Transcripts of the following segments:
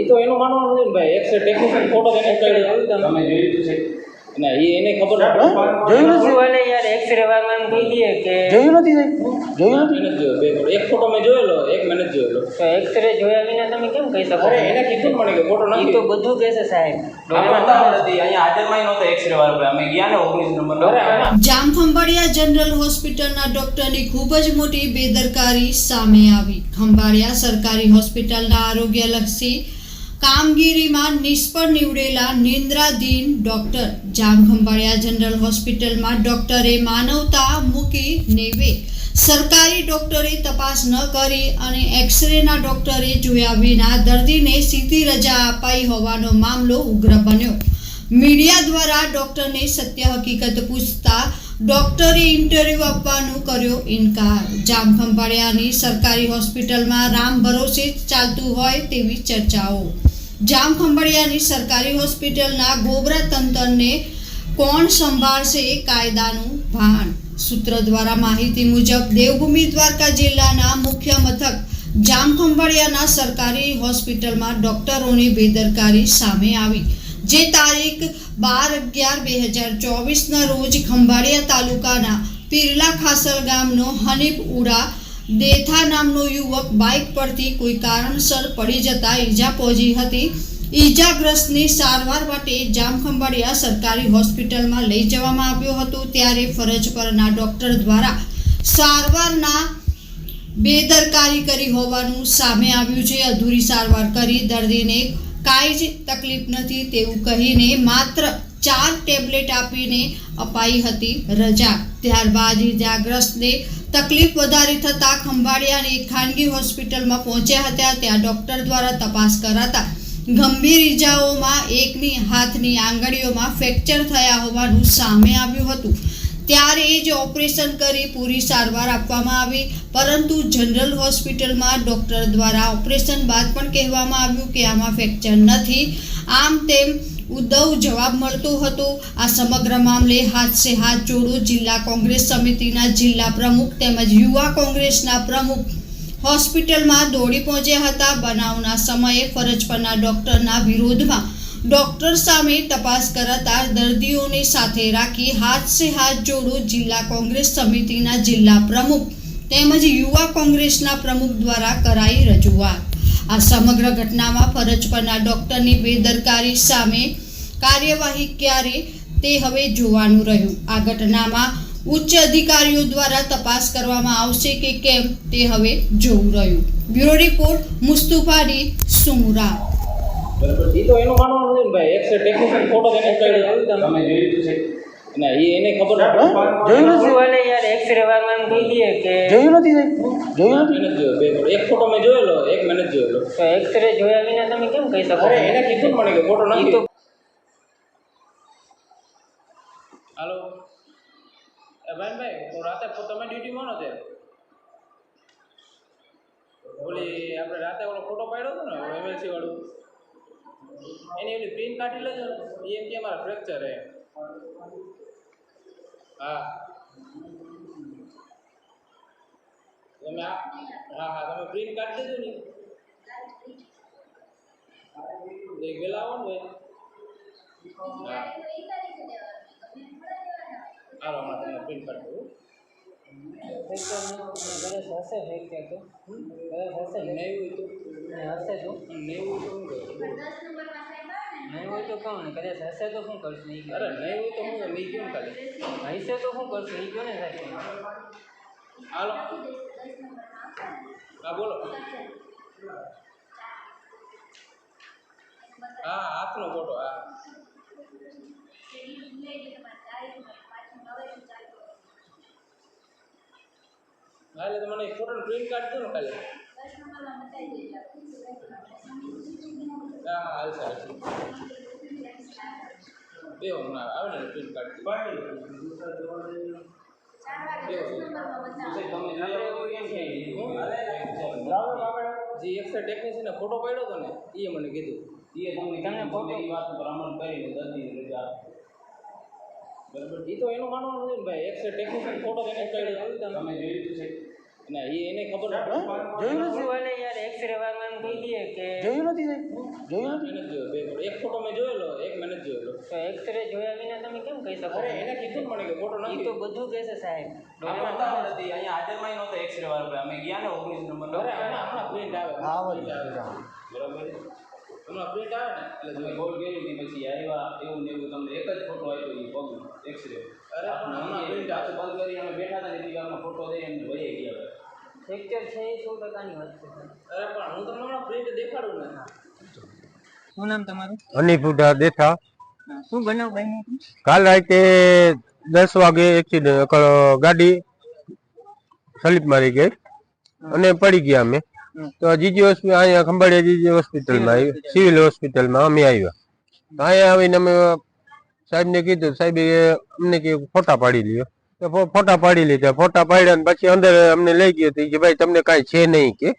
એ તો એનું માનવાનું ને ભાઈ. એક ટેકનિશિયન ફોટો એને તમે જોયું છે. ના એ એને ખબર જોયું નથી? નથી યાર એક્સરે વાળાને કહી દઈએ કે જોયું નથી જોયું નથી? એને જોયો. બે એક ફોટો મેં જોયેલો એક મેં નથી જોયેલો. તો એક્સરે જોયા વિના તમે કેમ કહી શકો? અરે એને કીધું મને કે ફોટો નથી. તો બધું. સાહેબ આમાં જામખંભાળિયા જનરલ હોસ્પિટલના ડોક્ટરની ખૂબ જ મોટી બેદરકારી સામે આવી. ખંભાળિયા સરકારી હોસ્પિટલના આરોગ્યલક્ષી કામગીરીમાં નિષ્ફળ નીવડેલા નિંદ્રાધીન ડોક્ટર. જામખંભાળિયા જનરલ હોસ્પિટલમાં ડોક્ટરે માનવતા મૂકી નેવે સરકારી ડોક્ટરે તપાસ ન કરી અને એક્સરેના ડોક્ટરે જોયા વિના દર્દીને સીધી રજા અપાઈ હોવાનો મામલો ઉગ્ર બન્યો. મીડિયા દ્વારા ડોક્ટરને સત્ય હકીકત પૂછતા ડોક્ટરે ઇન્ટરવ્યૂ આપવાનું કર્યો ઇનકાર. જામખંભાળિયાની સરકારી હોસ્પિટલમાં રામ ભરોસે ચાલતું હોય તેવી ચર્ચાઓ. જામખંભાળિયાની સરકારી હોસ્પિટલના ગોબરા તંત્રને કોણ સંભાળશે કાયદાનું ભાન? સૂત્ર દ્વારા માહિતી મુજબ દેવભૂમિ દ્વારકા જિલ્લાના મુખ્ય મથક જામખંભાળિયાના સરકારી હોસ્પિટલમાં ડોક્ટરોની બેદરકારી સામે આવી, જે તારીખ બાર અગિયાર બે હજાર ચોવીસના રોજ ખંભાળિયા તાલુકાના પીરલા ખાસલ ગામનો હનીફ ઉડા દેથા નામનો યુવક બાઇક પરથી કોઈ કારણસર પડી જતા ઈજા પહોંચી હતી. ઈજાગ્રસ્તની સારવાર માટે જામખંભાળિયા સરકારી હોસ્પિટલમાં લઈ જવામાં આવ્યો હતો. ત્યારે ફરજ પરના ડોક્ટર દ્વારા સારવારના બેદરકારી કરી હોવાનું સામે આવ્યું છે. અધૂરી સારવાર કરી દર્દીને કાંઈ જ તકલીફ નથી તેવું કહીને માત્ર ચાર ટેબ્લેટ આપીને અપાઈ હતી રજા. ત્યારબાદ ઇજાગ્રસ્તને તકલીફ વધારે થતાં ખંભાળિયાની ખાનગી હોસ્પિટલમાં પહોંચ્યા હતા. ત્યાં ડૉક્ટર દ્વારા તપાસ કરાતા ગંભીર ઇજાઓમાં એકની હાથની આંગળીઓમાં ફ્રેક્ચર થયા હોવાનું સામે આવ્યું હતું. ત્યારે જ ઓપરેશન કરી પૂરી સારવાર આપવામાં આવી, પરંતુ જનરલ હોસ્પિટલમાં ડૉક્ટર દ્વારા ઓપરેશન બાદ પણ કહેવામાં આવ્યું કે આમાં ફ્રેક્ચર નથી. આમ તેમ ઉદ્ધવ જવાબ મળતો હતો. આ સમગ્ર મામલે હાથ સે હાથ જોડો જિલ્લા કોંગ્રેસ સમિતિના જિલ્લા પ્રમુખ તેમજ યુવા કોંગ્રેસના પ્રમુખ હોસ્પિટલમાં દોડી પહોંચ્યા હતા. બનાવના સમયે ફરજ પરના ડૉક્ટરના વિરોધમાં ડોક્ટર સામે તપાસ કરાતા દર્દીઓને સાથે રાખી હાથ સે હાથ જોડો જિલ્લા કોંગ્રેસ સમિતિના જિલ્લા પ્રમુખ તેમજ યુવા કોંગ્રેસના પ્રમુખ દ્વારા કરાઈ રજૂઆત. આ સમગ્ર ઘટનામાં ફરજ પરના ડોક્ટરની બેદરકારી સામે કાર્યવાહી ક્યારે તે હવે જોવાનું રહ્યું. આ ઘટનામાં ઉચ્ચ અધિકારીઓ દ્વારા તપાસ કરવામાં આવશે કે કેમ તે હવે જોવું રહ્યું. બ્યુરો રિપોર્ટ મુસ્તુફાડી સુમરા. બરાબર. એ તો એનું માનવાનું નથી ભાઈ. એક્સરે ટેકનિશિયન ફોટો એને તમે તમે જોયું છે? ના એ એને ખબર જોયું નથી? વાલે યાર એક્સરે વાળાને કહી દઈએ કે જોયું નથી જોયું નથી? એને જોયો. બે એક ફોટો મેં જોયેલો એક મેં નથી જોયેલો. તો એક્સરે જોયા વિના તમે કેમ કહી શકો? એને કીધું મને કે ફોટો નથી તો હાલો એ ભાઈ ભાઈ તો રાતે પ- તમે ડ્યુટીમાં માનો ત્યારે ઓલી આપણે રાતે ઓલો ફોટો પાડ્યો હતો ને એમએલસી વાળું. એની ઓલી પ્રિન્ટ કાઢી લેજો ને. એમ કે અમારા ફ્રેક્ચર હે હા. તમે હા હા, તમે પ્રિન્ટ કાઢી દેજો ને. એક વેલા આવો ને હા. હાલો હમણાં તમને પ્રિન્ટ કાઢી દઉં કદાચ હશે ફ્રેક્ચર તો કદાચ હશે ને નહીં હોય તો હશે તો નહીં હોય તો શું? નહીં હોય તો કહું ને કદાચ હશે તો શું કરશું એ. અરે નહીં હોય તો હું નહીં કેમ કાઢે હશે તો શું કરશું એ કહો ને સાહેબ હાલો હા બોલો હા હાથનો ફોટો હા એટલે તો મને ફોટો પ્રિન્ટ દો ને ખાલી. હા હા હાલશે હાલશે બે હમણાં આવે ને પ્રિન્ટ છે જે એક્સરે ટેકનિશિયને ફોટો પાડ્યો હતો ને એ મને કીધું. એ તમને ફોટો વાત ઉપર અમલ કરીને દર્દીને રજા એ તો એનું માનવાનું નથી ને ભાઈ. એક્સરે ટેકનિશિયન ફોટો એને તમે જોયું છે. ના એ એને ખબર જોયું નથી? વાલે યાર એક્સરે વાળાને કહી દઈએ કે જોયું નથી જોયું નથી? બે એક ફોટો મેં જોયેલો એક મેં નથી જોયેલો. તો એક્સરે જોયા વિના તમે કેમ કહી શકો? અરે એને કીધું મને કે ફોટો નથી. તો બધું કહેશે સાહેબ. હતી. અહીંયા હાજરમાં નહોતો એક્સરે વાળો અમે ગયા ને ઓગણીસ નંબર અરે હમણાં પ્રિન્ટ આવે. બરાબર હમણાં પ્રિન્ટ આવે ને? એટલે તમે જોઈ કોલ કરી હતી પછી આવ્યા એવું ને એવું તમને એક જ ફોટો આપ્યો એ પગ એક્સરે અરે પણ હમણાં પ્રિન્ટ આવે પાછું બંધ કરી અમે બેઠા હતા ને એટલી વારમાં ફોટો દઈ એમને વહી ગયા ફ્રેક્ચર છે એ સો ટકાની વાત છે. અરે પણ હું તમને હમણાં પ્રિન્ટ દેખાડું ને. શું નામ તમારું? અનિપુટા દેથા. હા, શું બનાવ બન્યું હતું? કાલ રાતે દસ વાગે એક્સિડન્ટ ગાડી સ્લીપ મારી ગઈ અને પડી ગયા અમે. તો જીજી હોસ્પિટલ અહીંયા ખંભાળિયા જીજી હોસ્પિટલમાં આવી સિવિલ હોસ્પિટલમાં અમે આવ્યા. તો અહીંયા આવીને અમે સાહેબને કીધું સાહેબે અમને કે ફોટા પાડી લ્યો. તો ફોટા પાડી લીધા. ફોટા પાડ્યા ને પછી અંદર અમને લઈ ગયો કે ભાઈ તમને કાંઈ છે નહીં કે?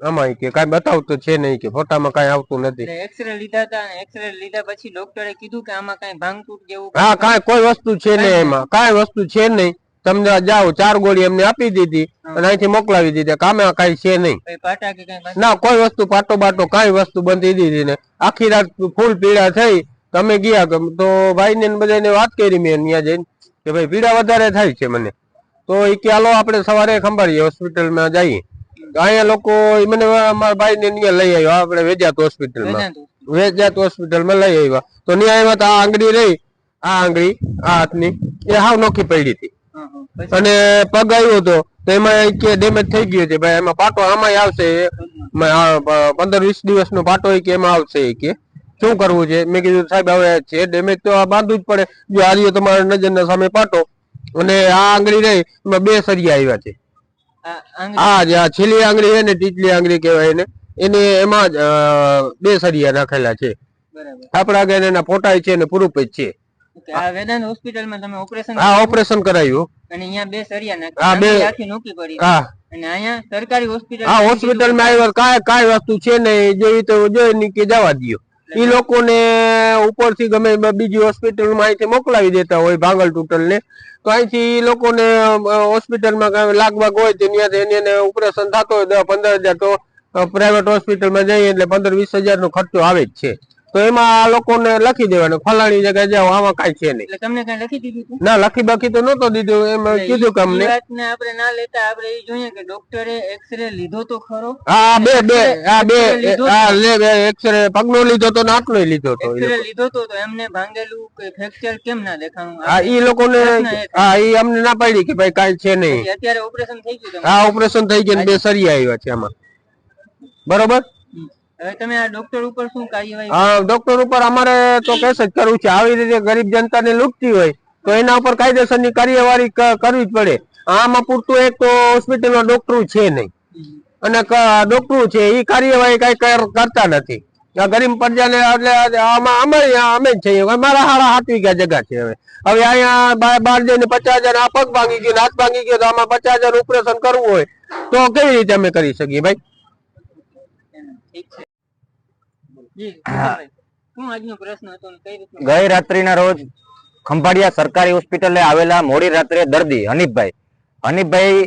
આમાં કે કાંઈ બતાવતું છે નહીં કે? ફોટામાં કાંઈ આવતું નથી. એક્સરે લીધા હતા એક્સરે લીધા પછી ડોક્ટરે કીધું કે આમાં કાંઈ ભાંગતૂટ જેવું હા કાંઈ કોઈ વસ્તુ છે નહીં એમાં. કાંઈ વસ્તુ છે નહીં. તમને જાઓ ચાર ગોળી એમને આપી દીધી અને અહીંથી મોકલાવી દીધી. કામે કઈ છે નહીં. ના કોઈ વસ્તુ પાટો બાટો કઈ વસ્તુ બંધી દીધી ને. આખી રાત ફૂલ પીડા થઈ. તમે ગયા તો ભાઈ ને બધાને વાત કરી મેં ત્યાં જઈને કે ભાઈ પીડા વધારે થાય છે મને. તો એ કે હાલો આપણે સવારે ખંભાળીએ હોસ્પિટલમાં જઈએ. અહીંયા લોકો મને મારા ભાઈને ત્યાં લઈ આવ્યો. આપણે વેજાત હોસ્પિટલમાં. વેજાત હોસ્પિટલમાં લઈ આવ્યા. તો ત્યાં આવ્યા તો આ આંગળી રહી. આ આંગળી આ હાથની એ હાવ નોખી પડી હતી. અને પગ આવ્યો હતો તો એમાં કે ડેમેજ થઈ ગયો છે. ભાઈ એમાં પાટો આમાં આવશે. પંદર વીસ દિવસનો પાટો કે એમાં આવશે કે. શું કરવું છે? મેં કીધું સાહેબ હવે છે ડેમેજ તો આ બાંધવું જ પડે. જો હારીઓ તમારા નજરના સામે પાટો અને આ આંગળી રહી એમાં બે સરિયા આવ્યા છે. આ જે આ છેલ્લી આંગળી છે ને ટીચલી આંગળી કહેવાય એને. એને એમાં જ બે સરિયા નાખેલા છે. આપણા આગળ એના ફોટા છે ને પ્રૂફ જ છે. આ વેદાંત હોસ્પિટલમાં તમે ઓપરેશન આ ઓપરેશન કરાવ્યું અને અહીંયા બે સરિયા આ નાખ્યા બે- આખી નોકી પડી હા. અને અહીંયા સરકારી હોસ્પિટલ હા હોસ્પિટલ આવ્યો કાંઈ કાંઈ વસ્તુ છે જેવી તો જોઈ કે જવા દ્યો. ઈ લોકોને ઉપરથી ગમે બીજી હોસ્પિટલમાં અહીંથી મોકલાવી દેતા હોય ભાંગલ ટૂટલ ને તો અહીંથી ઈ લોકોને હોસ્પિટલમાં માં લાગવાગ હોય તો ત્યાંથી એને ઓપરેશન થતો હોય દસ પંદર હજાર તો પ્રાઇવેટ હોસ્પિટલમાં જઈએ એટલે પંદર વીસ હજાર નો ખર્ચો આવે જ છે. તો એમાં આ લોકોને લખી દેવાનું ફલાણી જગ્યાએ જાઓ આમાં કઈ છે નહીં. એટલે તમને કઈ લખી દીધું ના લખી બાકી તો નતો દીધું એમ કીધું કે અમને. આપણે ના લેતા આપણે એ જોઈએ કે ડોક્ટરે એક્સરે લીધો તો ખરો? હા બે બે આ બે આ લે બે એક્સરે પગનો લીધો તો ને આટલો લીધો તો એક્સરે લીધો તો તો એમને ભાંગેલું કે ફ્રેક્ચર કેમ ના દેખાણું? હા ઈ લોકોને હા ઈ અમને ના પાડી કે ભાઈ કઈ છે નહીં. અત્યારે ઓપરેશન થઈ ગયું હા ઓપરેશન થઈ ગયું બે સરિયા આવ્યા છે આમાં. બરોબર? તમે આ ડોક્ટર ઉપર શું કાર્યવાહી હા ડોક્ટર ઉપર અમારે તો કેસ જ કરવું છે. આવી રીતે ગરીબ જનતાને લૂંટતી હોય તો એના ઉપર કાયદેસરની કાર્યવાહી કરવી જ પડે. આમાં પૂરતું એક તો હોસ્પિટલમાં ડોક્ટરો છે નહીં. અને ડોક્ટરો છે એ કાર્યવાહી કઈ કરતા નથી. આ ગરીબ પ્રજાને એટલે આમાં અમે અમે જ છીએ. મારા હારા હાથવી ગયા જગા છે હવે. હવે અહીંયા બહાર જઈને પચાસ હજાર આ પગ ભાંગી ગયો ને હાથ ભાંગી ગયો તો આમાં પચાસ હજાર ઓપરેશન કરવું હોય તો કેવી રીતે અમે કરી શકીએ ભાઈ? ગઈ રાત્રિના રોજ ખંભાળિયા સરકારી હોસ્પિટલે આવેલા મોડી રાત્રે દર્દી હનીફભાઈ. હનીફભાઈ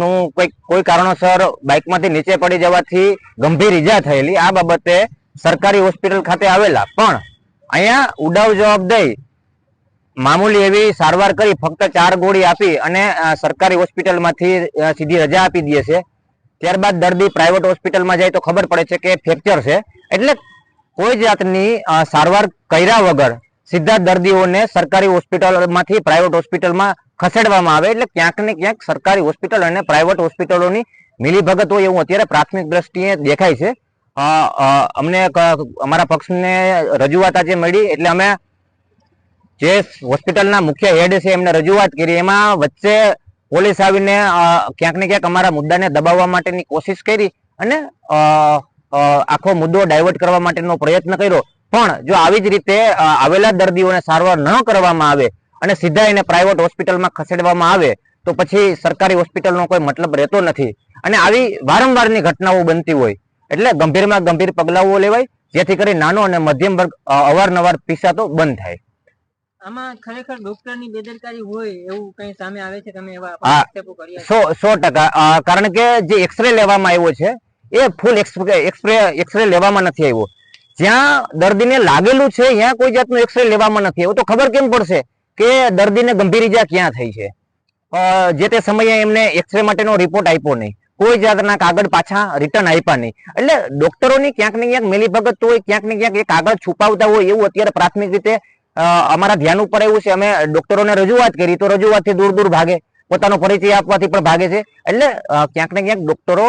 નું કોઈ કોઈ કારણોસર બાઇકમાંથી નીચે પડી જવાથી ગંભીર ઈજા થયેલી. આ બાબતે સરકારી હોસ્પિટલ ખાતે આવેલા. પણ અહીંયા ઉડાવ જવાબ દઈ મામૂલી એવી સારવાર કરી ફક્ત ચાર ગોળી આપી અને સરકારી હોસ્પિટલમાંથી સીધી રજા આપી દે છે. ત્યારબાદ દર્દી પ્રાઇવેટ હોસ્પિટલમાં જાય તો ખબર પડે છે કે ફ્રેક્ચર છે. એટલે કોઈ જાતની સારવાર કર્યા વગર સીધા દર્દીઓને સરકારી હોસ્પિટલમાંથી પ્રાઇવેટ હોસ્પિટલમાં ખસેડવામાં આવે એટલે ક્યાંક ને ક્યાંક સરકારી હોસ્પિટલ અને પ્રાઇવેટ હોસ્પિટલોની મિલીભગત હોય એવું અત્યારે પ્રાથમિક દ્રષ્ટિએ દેખાય છે. અમને અમારા પક્ષને રજૂઆત આજે મળી એટલે અમે જે હોસ્પિટલના મુખ્ય હેડ છે એમને રજૂઆત કરી, એમાં વચ્ચે પોલીસ આવીને ક્યાંક ને ક્યાંક અમારા મુદ્દાને દબાવવા માટેની કોશિશ કરી અને આખો મુદ્દો ડાયવર્ટ કરવા માટેનો પ્રયત્ન કર્યો. પણ જો આવી જ રીતે આવેલા દર્દીઓને સારવાર ન કરવામાં આવે અને સીધા એને પ્રાઇવેટ હોસ્પિટલમાં ખસેડવામાં આવે તો પછી સરકારી હોસ્પિટલનો કોઈ મતલબ રહેતો નથી. અને આવી વારંવારની ઘટનાઓ બનતી હોય. એટલે ગંભીરમાં ગંભીર પગલાઓ લેવાય જેથી કરી નાનો અને મધ્યમ વર્ગ અવારનવાર પીસાતો બંધ થાય. આમાં ખરેખર ડોક્ટરની બેદરકારી હોય એવું કઈ સામે આવે છે? તમે એવા હા. આક્ષેપો કર્યા છે? સો સો ટકા. કારણ કે જે એક્સરે લેવામાં આવ્યો છે એ ફૂલ એક્સરે એક્સરે લેવામાં નથી આવ્યો. જ્યાં દર્દીને લાગેલું છે, ત્યાં કોઈ જાતનું એક્સરે લેવામાં નથી આવ્યો. તો ખબર કેમ પડશે કે દર્દીને ગંભીર ઈજા ક્યાં થઈ છે? જે તે સમયે એમને એક્સરે માટેનો રિપોર્ટ આપ્યો નહીં. કોઈ જાતના કાગળ પાછા રિટર્ન આપ્યા નહીં. એટલે ડોક્ટરોની ક્યાંક ને ક્યાંક મિલીભગત હોય, ક્યાંક ને ક્યાંક એ કાગળ છુપાવતા હોય એવું અત્યારે પ્રાથમિક રીતે અમારા ધ્યાન ઉપર આવ્યું છે. અમે ડોક્ટરોને રજૂઆત કરી, તો રજૂઆતથી દૂર દૂર ભાગે. પોતાનો પરિચય આપવાથી પણ ભાગે છે. એટલે ક્યાંક ને ક્યાંક ડોક્ટરો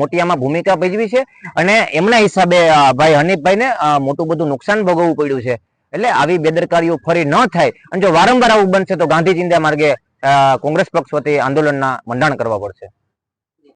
મોટિયામાં ભૂમિકા ભજવી છે અને એમના હિસાબે ભાઈ હનીફભાઈને મોટું બધું નુકસાન ભોગવવું પડ્યું છે. એટલે આવી બેદરકારીઓ ફરી ન થાય. અને જો વારંવાર આવું બનશે તો ગાંધી ચિંતા માર્ગે કોંગ્રેસ પક્ષ વતી આંદોલનના મંડાણ કરવા પડશે.